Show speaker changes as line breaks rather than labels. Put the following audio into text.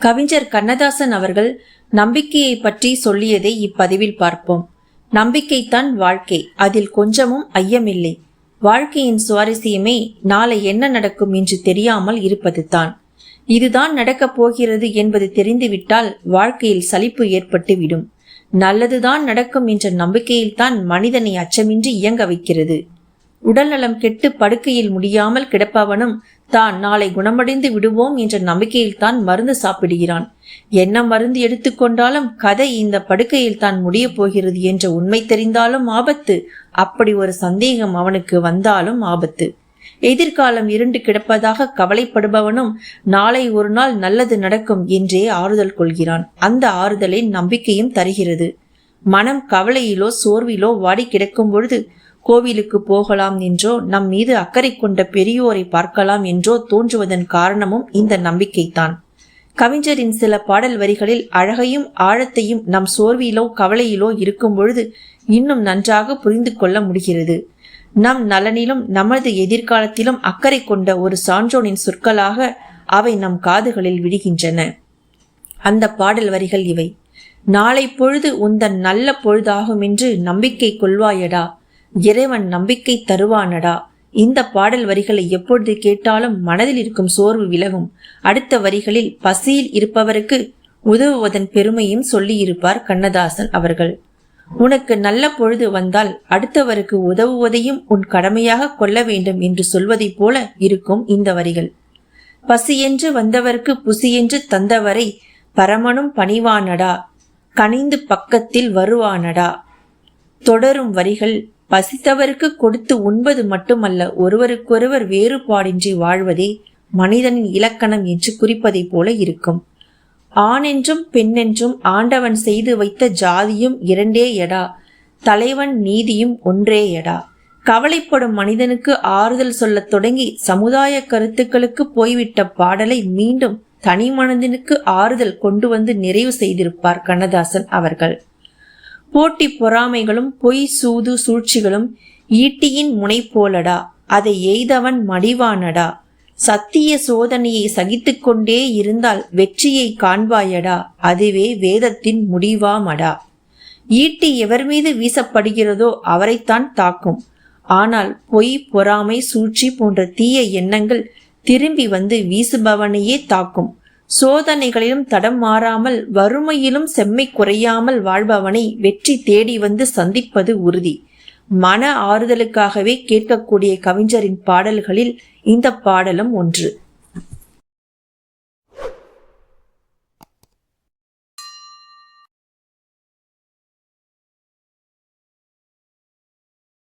கவிஞர் கண்ணதாசன் அவர்கள் நம்பிக்கையை பற்றி சொல்லியதை இப்பதிவில் பார்ப்போம். நம்பிக்கைத்தான் வாழ்க்கை. அதில் கொஞ்சமும் ஐயமில்லை. வாழ்க்கையின் சுவாரஸ்யமே நாளை என்ன நடக்கும் என்று தெரியாமல் இருப்பதுதான். இதுதான் நடக்கப் போகிறது என்பது தெரிந்துவிட்டால் வாழ்க்கையில் சலிப்பு ஏற்பட்டு விடும் நல்லதுதான் நடக்கும் என்ற நம்பிக்கையில்தான் மனிதனை அச்சமின்றி இயங்க வைக்கிறது. உடல்நலம் கெட்டு படுக்கையில் முடியாமல் கிடப்பவனும் தான் நாளை குணமடைந்து விடுவோம் என்ற நம்பிக்கையில் தான் மருந்து சாப்பிடுகிறான். என்ன மருந்து எடுத்துக்கொண்டாலும் கதை இந்த படுக்கையில் தான் முடியப் போகிறது என்ற உண்மை தெரிந்தாலும் ஆபத்து. அப்படி ஒரு சந்தேகம் அவனுக்கு வந்தாலும் ஆபத்து. எதிர்காலம் இருண்டு கிடப்பதாக கவலைப்படுபவனும் நாளை ஒரு நாள் நல்லது நடக்கும் என்றே ஆறுதல் கொள்கிறான். அந்த ஆறுதலை நம்பிக்கையும் தருகிறது. மனம் கவலையிலோ சோர்விலோ வாடி கிடக்கும் பொழுது கோவிலுக்கு போகலாம் என்றோ நம் மீது அக்கறை கொண்ட பெரியோரை பார்க்கலாம் என்றோ தோன்றுவதன் காரணமும் இந்த நம்பிக்கைதான். கவிஞரின் சில பாடல் வரிகளில் அழகையும் ஆழத்தையும் நம் சோர்விலோ கவலையிலோ இருக்கும் பொழுது இன்னும் நன்றாக புரிந்து கொள்ள முடிகிறது. நம் நலனிலும் நமது எதிர்காலத்திலும் அக்கறை கொண்ட ஒரு சான்றோனின் சொற்களாக அவை நம் காதுகளில் விடுகின்றன அந்த பாடல் வரிகள் இவை. நாளை பொழுது உந்தன் நல்ல பொழுதாகும் என்று நம்பிக்கை கொள்வாயடா. இறைவன் நம்பிக்கை தருவானடா. இந்த பாடல் வரிகளை எப்பொழுது கேட்டாலும் மனதில் இருக்கும் சோர்வு விலகும். அடுத்த வரிகளில் பசியில் இருப்பவருக்கு உதவுவதன் பெருமையும் சொல்லியிருப்பார் கண்ணதாசன் அவர்கள். உனக்கு நல்ல பொழுது வந்தால் அடுத்தவருக்கு உதவுவதையும் உன் கடமையாக கொள்ள வேண்டும் என்று சொல்வதைப் போல இருக்கும் இந்த வரிகள். பசியென்று வந்தவர்க்கு புசியென்று தந்தவரை பரமனும் பணிவானடா. கனிந்து பக்கத்தில் வருவானடா. தொடரும் வரிகள் பசித்தவருக்கு கொடுத்து உண்பது மட்டுமல்ல ஒருவருக்கொருவர் வேறுபாடின்றி வாழ்வதே மனிதனின் இலக்கணம் என்று குறிப்பதைப் போல இருக்கும். ஆணென்றும் பெண்ணென்றும் ஆண்டவன் செய்து வைத்த ஜாதியும் இரண்டே எடா தலைவன் நீதியும் ஒன்றே எடா. கவலைப்படும் மனிதனுக்கு ஆறுதல் சொல்லத் தொடங்கி சமுதாய கருத்துக்களுக்கு போய்விட்ட பாடலை மீண்டும் தனி மனதினுக்கு ஆறுதல் கொண்டு வந்து நிறைவு செய்திருப்பார் கண்ணதாசன் அவர்கள். போட்டி பொறாமைகளும் பொய் சூது சூழ்ச்சிகளும் ஈட்டியின் முனை போலடா அதை எய்தவன் மடிவானடா. சத்திய சோதனையை சகித்து கொண்டே இருந்தால் வெற்றியை காண்பாயடா. அதுவே வேதத்தின் முடிவாமடா. ஈட்டி எவர் மீது வீசப்படுகிறதோ அவரைத்தான் தாக்கும். ஆனால் பொய் பொறாமை சூழ்ச்சி போன்ற தீய எண்ணங்கள் திரும்பி வந்து வீசுபவனையே தாக்கும். சோதனைகளிலும் தடம் மாறாமல் வறுமையிலும் செம்மை குறையாமல் வாழ்பவனை வெற்றி தேடி வந்து சந்திப்பது உறுதி. மன ஆறுதலுக்காகவே கேட்கக்கூடிய கவிஞரின் பாடல்களில் இந்த பாடலும் ஒன்று.